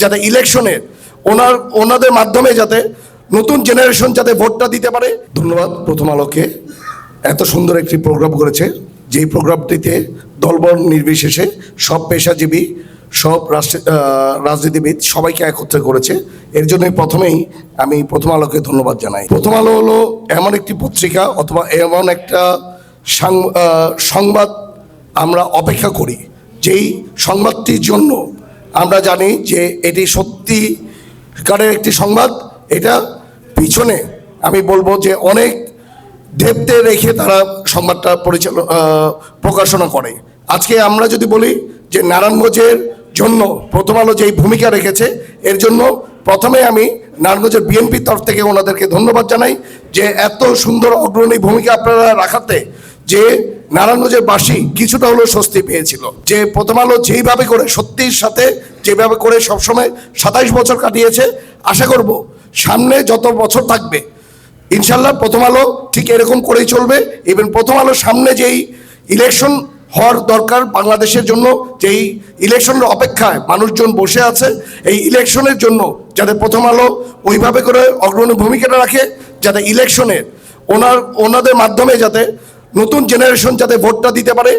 যাতে ইলেকশনে ওনার, ওনাদের মাধ্যমে যাতে নতুন জেনারেশন যাতে ভোটটা দিতে পারে। ধন্যবাদ। প্রথম আলোকে এত সুন্দর একটি প্রোগ্রাম করেছে। যেই প্রোগ্রামটিতে দলবল নির্বিশেষে সব পেশাজীবী, সব রাজনীতিবিদ সবাইকে একত্রে করেছে। এর জন্যই প্রথমেই আমি প্রথম আলোকে ধন্যবাদ জানাই। প্রথম আলো হলো এমন একটি পত্রিকা অথবা এমন একটা সংবাদ আমরা অপেক্ষা করি, যেই সংবাদটির জন্য আমরা জানি যে এটি সত্যিকারের একটি সংবাদ, এটা পিছনে আমি বলব যে অনেক ডেপতে রেখে তারা সংবাদটা পরিচালনা প্রকাশনা করে। আজকে আমরা যদি বলি যে নারায়ণগঞ্জের জন্য প্রথম আলো যেই ভূমিকা রেখেছে, এর জন্য প্রথমে আমি নারায়ণগঞ্জের বিএনপির তরফ থেকে ওনাদেরকে ধন্যবাদ জানাই যে এত সুন্দর, অগ্রণী ভূমিকা আপনারা রাখাতে যে নারায়ণগঞ্জের বাসী কিছুটা হলেও স্বস্তি পেয়েছিল। যে প্রথম আলো যেইভাবে করে, সত্যির সাথে যেভাবে করে সবসময় সাতাইশ বছর কাটিয়েছে, আশা করব সামনে যত বছর থাকবে, ইনশাল্লাহ প্রথম আলো ঠিক এরকম করেই চলবে। ইভেন প্রথম আলো সামনে যেই ইলেকশন হওয়ার দরকার বাংলাদেশের জন্য, যেই ইলেকশনের অপেক্ষায় মানুষজন বসে আছে, এই ইলেকশনের জন্য যাতে প্রথম আলো ওইভাবে করে অগ্রণী ভূমিকাটা রাখে, যাতে ইলেকশনের ওনার, ওনাদের মাধ্যমে যাতে নতুন জেনারেশন যাতে ভোটটা দিতে পারে।